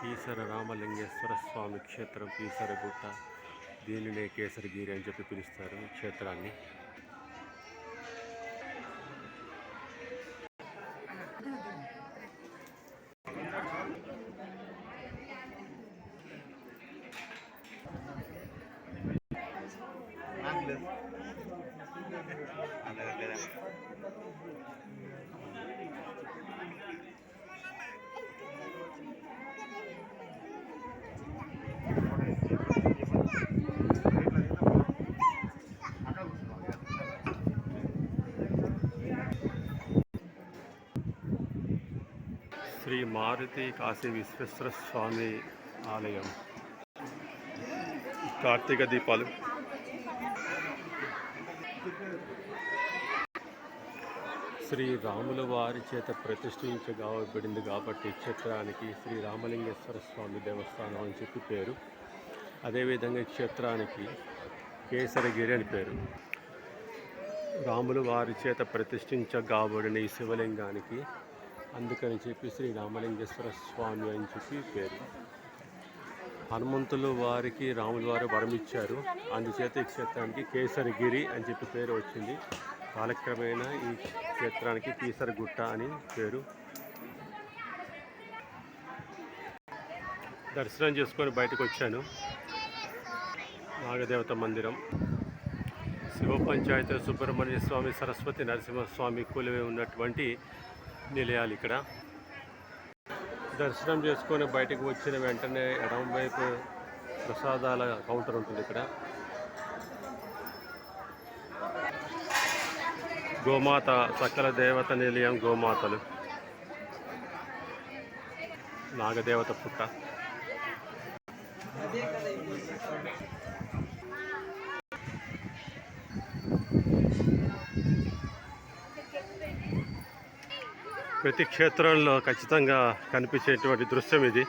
కీసర రామలింగేశ్వర స్వామి క్షేత్రం కీసరగుట్ట దీనినే కేసరగిరి అని చెప్పి పిలుస్తారు క్షేత్రాన్ని. శ్రీ మారుతి కాశీ విశ్వేశ్వర స్వామి ఆలయం. కార్తీక దీపాలు. శ్రీ రాముల వారి చేత ప్రతిష్ఠించబడింది కాబట్టి క్షేత్రానికి శ్రీ రామలింగేశ్వర స్వామి దేవస్థానం అని చెప్పి పేరు. అదేవిధంగా క్షేత్రానికి కేసరగిరి అని పేరు. రాములు వారి చేత ప్రతిష్ఠించగాబడిన ఈ శివలింగానికి అందుకని చెప్పి శ్రీ రామలింగేశ్వర స్వామి అని చెప్పి పేరు. హనుమంతులు వారికి రాముల వారు వరం ఇచ్చారు. అందుచేత ఈ క్షేత్రానికి కేసరిగిరి అని చెప్పి పేరు వచ్చింది. కాలక్రమేణా ఈ క్షేత్రానికి కీసరగుట్ట అని పేరు. దర్శనం చేసుకొని బయటకు వచ్చాను. నాగదేవత మందిరం. శివ పంచాయతీ సుబ్రహ్మణ్య స్వామి సరస్వతి నరసింహస్వామి కులమే ఉన్నటువంటి నిలయాలు ఇక్కడ. దర్శనం చేసుకొని బయటకు వచ్చిన వెంటనే ఎడం వైపు ప్రసాదాల కౌంటర్ ఉంటుంది ఇక్కడ. గోమాత సకల దేవత నిలయం గోమాతలు. నాగదేవత పుట్ట. ప్రతి క్షేత్రంలో ఖచ్చితంగా కనిపించేటువంటి దృశ్యం ఇది.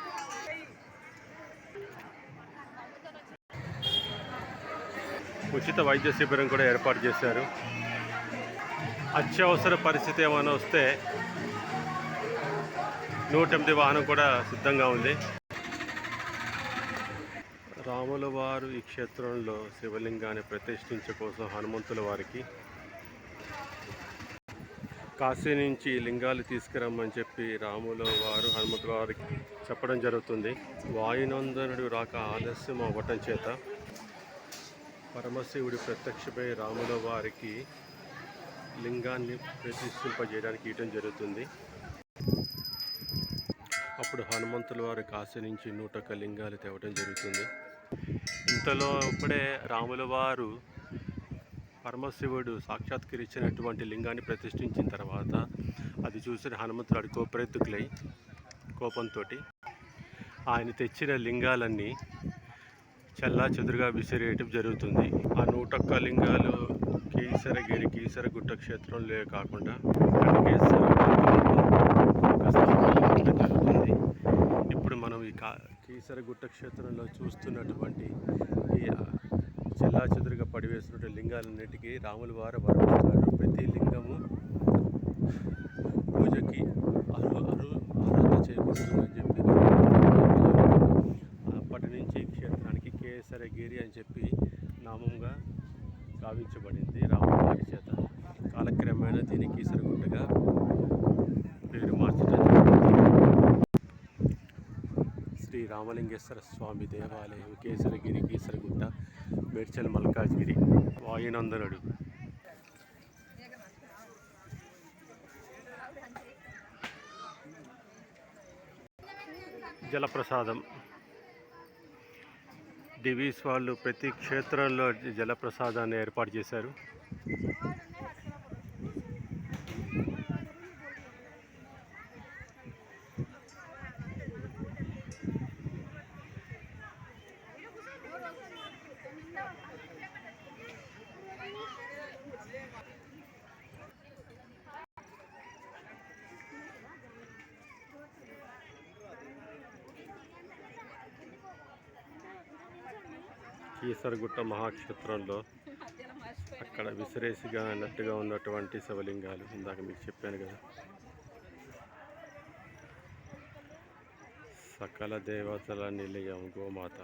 ఉచిత వైద్య శిబిరం కూడా ఏర్పాటు చేశారు. అత్యవసర పరిస్థితి ఏమైనా వస్తే నూట ఎనిమిది వాహనం కూడా సిద్ధంగా ఉంది. రాముల వారు ఈ క్షేత్రంలో శివలింగాన్ని ప్రతిష్ఠించే కోసం హనుమంతుల వారికి కాశీ నుంచి లింగాలు తీసుకురమ్మని చెప్పి రాముల వారు హనుమంతుల వారికి చెప్పడం జరుగుతుంది. వాయునందనుడు రాక ఆలస్యం అవ్వటం చేత పరమశివుడి ప్రత్యక్షపై రాముల వారికి లింగాన్ని ప్రతిష్ఠింపజేయడానికి ఇవ్వడం జరుగుతుంది. అప్పుడు హనుమంతుల వారు కాశీ నుంచి నూట లింగాలు తేవడం జరుగుతుంది. ఇంతలో అప్పుడే రాముల వారు పరమశివుడు సాక్షాత్కరించినటువంటి లింగాన్ని ప్రతిష్ఠించిన తర్వాత అది చూసిన హనుమంతుడు కోపరెత్తుకులై కోపంతో ఆయన తెచ్చిన లింగాలన్నీ చల్లా చెదురుగా విసిరేయటం జరుగుతుంది. ఆ నూటొక్క లింగాలు కీసరగిరి కీసరగుట్ట క్షేత్రంలో కాకుండా కనకేశ్వర జరుగుతుంది. ఇప్పుడు మనం ఈ కా కీసరగుట్ట క్షేత్రంలో చూస్తున్నటువంటి ఈ చెదురుగా పడివేసినటువంటి లింగాలన్నిటికీ రాముల వారు వరమిస్తారు ప్రతి లింగము పూజకి అరు అరు అర్హత చేకూరుతుందని చెప్పి అప్పటి నుంచి క్షేత్రానికి కేసరగిరి అని చెప్పి నామంగా గావించబడింది రాముల వారి చేత. కాలక్రమేణా దీనికి కీసరగుట్టగా పేరు మార్చడం శ్రీ రామలింగేశ్వర స్వామి దేవాలయం కేసరగిరి కీసరగుట్ట మేడ్చల్ మల్కాజ్గిరి. వాయునందనుడు జలప్రసాదం. డివీస్ వాళ్ళు ప్రతి క్షేత్రంలో జలప్రసాదాన్ని ఏర్పాటు చేశారు. కీసరగుట్ట మహాక్షేత్రంలో అక్కడ విసిరేసిగా అన్నట్టుగా ఉన్నటువంటి శివలింగాలు ఇందాక మీకు చెప్పాను కదా. సకల దేవతల నిలయం గోమాత.